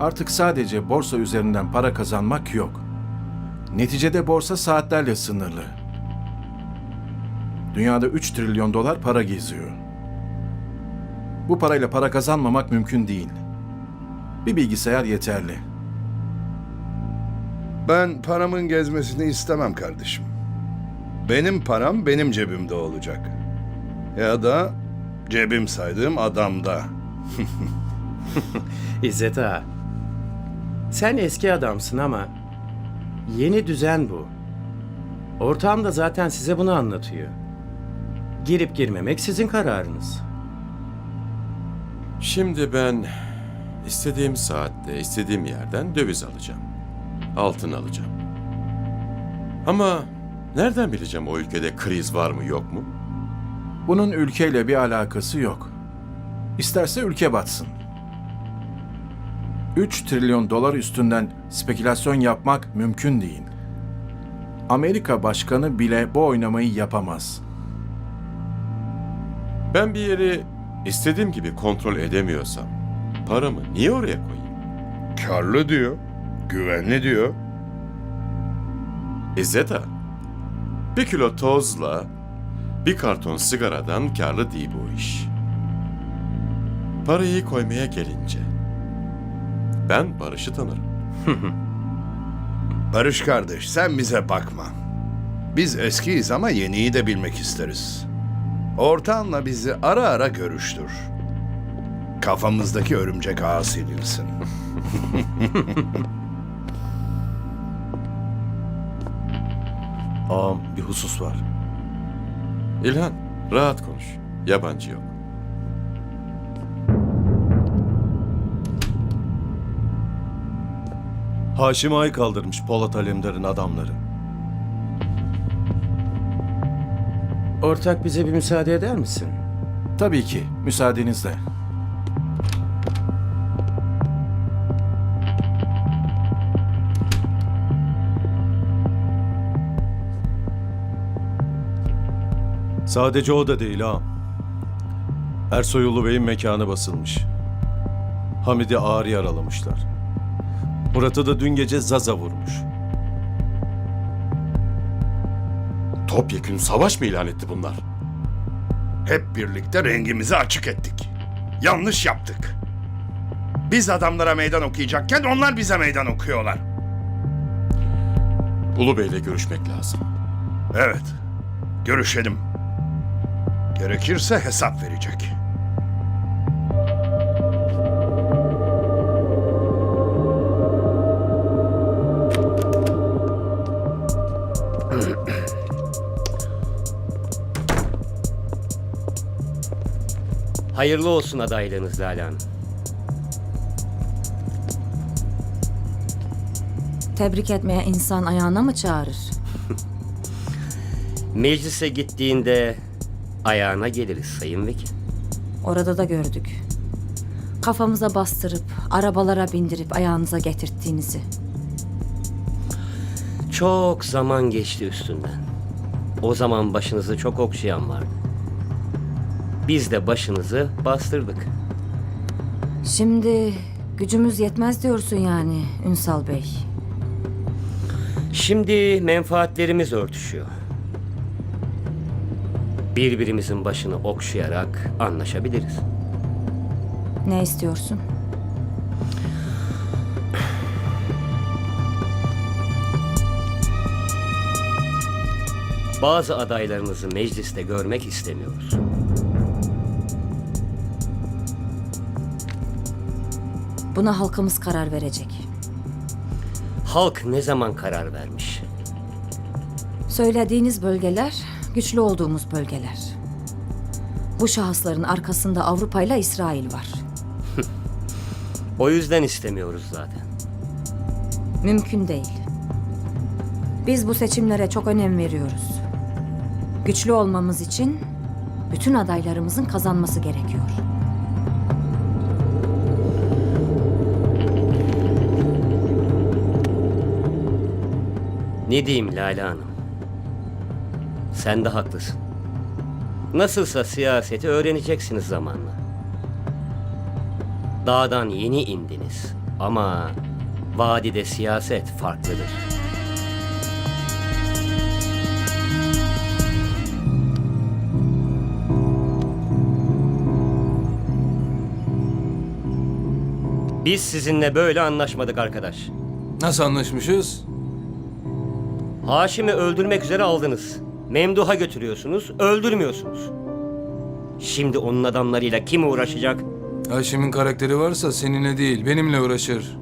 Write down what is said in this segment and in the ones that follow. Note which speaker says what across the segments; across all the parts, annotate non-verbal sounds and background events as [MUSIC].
Speaker 1: Artık sadece borsa üzerinden para kazanmak yok. Neticede borsa saatlerle sınırlı. Dünyada 3 trilyon dolar para geziyor. Bu parayla para kazanmamak mümkün değil. Bir bilgisayar yeterli.
Speaker 2: Ben paramın gezmesini istemem kardeşim. Benim param benim cebimde olacak. Ya da cebim saydığım adamda. [LAUGHS]
Speaker 3: İzzet ağa. Sen eski adamsın ama yeni düzen bu. Ortağım da zaten size bunu anlatıyor. Girip girmemek sizin kararınız.
Speaker 4: Şimdi ben istediğim saatte, istediğim yerden döviz alacağım. Altın alacağım. Ama nereden bileceğim o ülkede kriz var mı yok mu?
Speaker 1: Bunun ülkeyle bir alakası yok. İsterse ülke batsın. 3 trilyon dolar üstünden spekülasyon yapmak mümkün değil. Amerika başkanı bile bu oynamayı yapamaz.
Speaker 4: Ben bir yeri istediğim gibi kontrol edemiyorsam paramı niye oraya koyayım?
Speaker 2: Karlı diyor, güvenli diyor.
Speaker 4: İzzet ağa, bir kilo tozla bir karton sigaradan karlı değil bu iş. Parayı koymaya gelince ben Barış'ı tanırım. [LAUGHS]
Speaker 2: Barış kardeş sen bize bakma. Biz eskiyiz ama yeniyi de bilmek isteriz. Ortağınla bizi ara ara görüştür. Kafamızdaki örümcek ağı silinsin. [LAUGHS]
Speaker 5: Ağam bir husus var.
Speaker 4: İlhan, rahat konuş. Yabancı yok.
Speaker 5: Haşim Ağa'yı kaldırmış Polat Alemdar'ın adamları.
Speaker 3: Ortak bize bir müsaade eder misin?
Speaker 1: Tabii ki, müsaadenizle.
Speaker 5: Sadece o da değil ağam. Ersoy Ulu Bey'in mekanı basılmış. Hamid'i ağır yaralamışlar. Murat'ı da dün gece Zaza vurmuş.
Speaker 4: Topyekün savaş mı ilan etti bunlar?
Speaker 2: Hep birlikte rengimizi açık ettik. Yanlış yaptık. Biz adamlara meydan okuyacakken onlar bize meydan okuyorlar.
Speaker 4: Ulu Bey'le görüşmek lazım.
Speaker 2: Evet, görüşelim. Gerekirse hesap verecek.
Speaker 6: Hayırlı olsun adaylığınız Lale Hanım.
Speaker 7: Tebrik etmeye insan ayağına mı çağırır? [LAUGHS]
Speaker 6: Meclise gittiğinde ayağına geliriz Sayın Vekil.
Speaker 7: Orada da gördük. Kafamıza bastırıp, arabalara bindirip ayağınıza getirttiğinizi.
Speaker 6: Çok zaman geçti üstünden. O zaman başınızı çok okşayan vardı. Biz de başınızı bastırdık.
Speaker 7: Şimdi gücümüz yetmez diyorsun yani Ünsal Bey.
Speaker 6: Şimdi menfaatlerimiz örtüşüyor. Birbirimizin başını okşayarak anlaşabiliriz.
Speaker 7: Ne istiyorsun?
Speaker 6: Bazı adaylarınızı mecliste görmek istemiyoruz.
Speaker 7: Buna halkımız karar verecek.
Speaker 6: Halk ne zaman karar vermiş?
Speaker 7: Söylediğiniz bölgeler güçlü olduğumuz bölgeler. Bu şahısların arkasında Avrupa ile İsrail var. [LAUGHS]
Speaker 6: O yüzden istemiyoruz zaten.
Speaker 7: Mümkün değil. Biz bu seçimlere çok önem veriyoruz. Güçlü olmamız için bütün adaylarımızın kazanması gerekiyor.
Speaker 6: Ne diyeyim Lale Hanım? Sen de haklısın. Nasılsa siyaseti öğreneceksiniz zamanla. Dağdan yeni indiniz. Ama vadide siyaset farklıdır. Biz sizinle böyle anlaşmadık arkadaş.
Speaker 8: Nasıl anlaşmışız?
Speaker 6: Haşim'i öldürmek üzere aldınız. Memduh'a götürüyorsunuz, öldürmüyorsunuz. Şimdi onun adamlarıyla kim uğraşacak?
Speaker 8: Haşim'in karakteri varsa seninle değil, benimle uğraşır.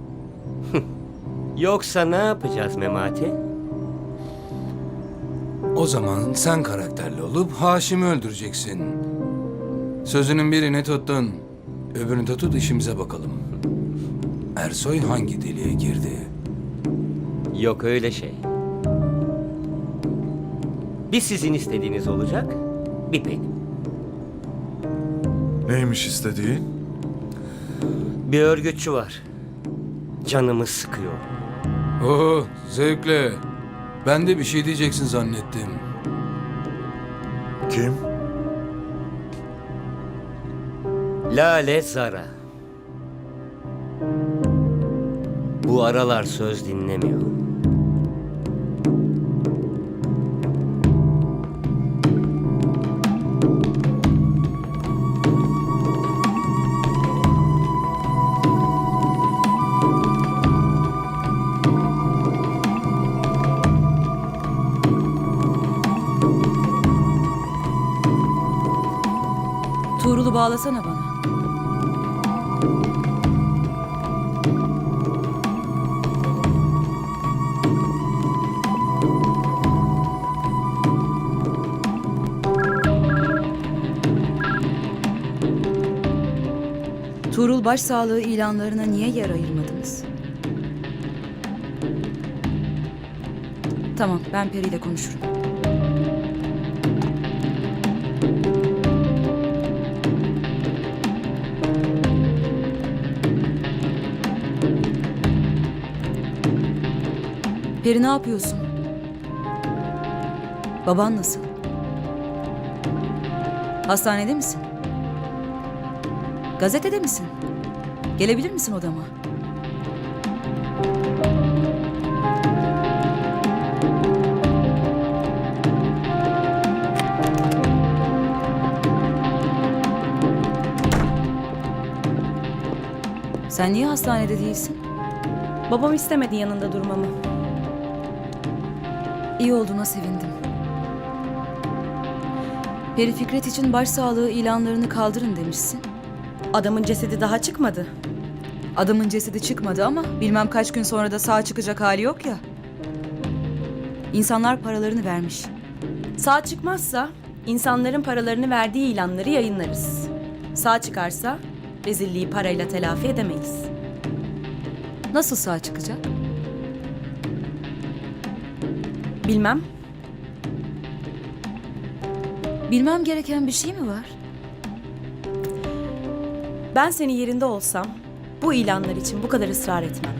Speaker 8: [LAUGHS]
Speaker 6: Yoksa ne yapacağız Memati?
Speaker 8: O zaman sen karakterli olup Haşim'i öldüreceksin. Sözünün birini tuttun. Öbürünü de tut işimize bakalım. [LAUGHS] Ersoy hangi deliğe girdi?
Speaker 6: Yok öyle şey. Bir sizin istediğiniz olacak, bir benim.
Speaker 1: Neymiş istediğin?
Speaker 6: Bir örgütçü var. Canımı sıkıyor.
Speaker 8: Oo, zevkle. Ben de bir şey diyeceksin zannettim.
Speaker 1: Kim?
Speaker 6: Lale Zara. Bu aralar söz dinlemiyor.
Speaker 9: Tuğrul'u bağlasana bana. Tuğrul başsağlığı ilanlarına niye yer ayırmadınız? Tamam, ben Peri ile konuşurum. Peri ne yapıyorsun? Baban nasıl? Hastanede misin? Gazetede misin? Gelebilir misin odama? Sen niye hastanede değilsin?
Speaker 10: Babam istemedi yanında durmamı.
Speaker 9: İyi olduğuna sevindim. Peri Fikret için başsağlığı ilanlarını kaldırın demişsin.
Speaker 10: Adamın cesedi daha çıkmadı.
Speaker 9: Adamın cesedi çıkmadı ama bilmem kaç gün sonra da sağ çıkacak hali yok ya. İnsanlar paralarını vermiş.
Speaker 10: Sağ çıkmazsa insanların paralarını verdiği ilanları yayınlarız. Sağ çıkarsa rezilliği parayla telafi edemeyiz.
Speaker 9: Nasıl sağ çıkacak?
Speaker 10: Bilmem.
Speaker 9: Bilmem gereken bir şey mi var?
Speaker 10: Ben senin yerinde olsam bu ilanlar için bu kadar ısrar etmem.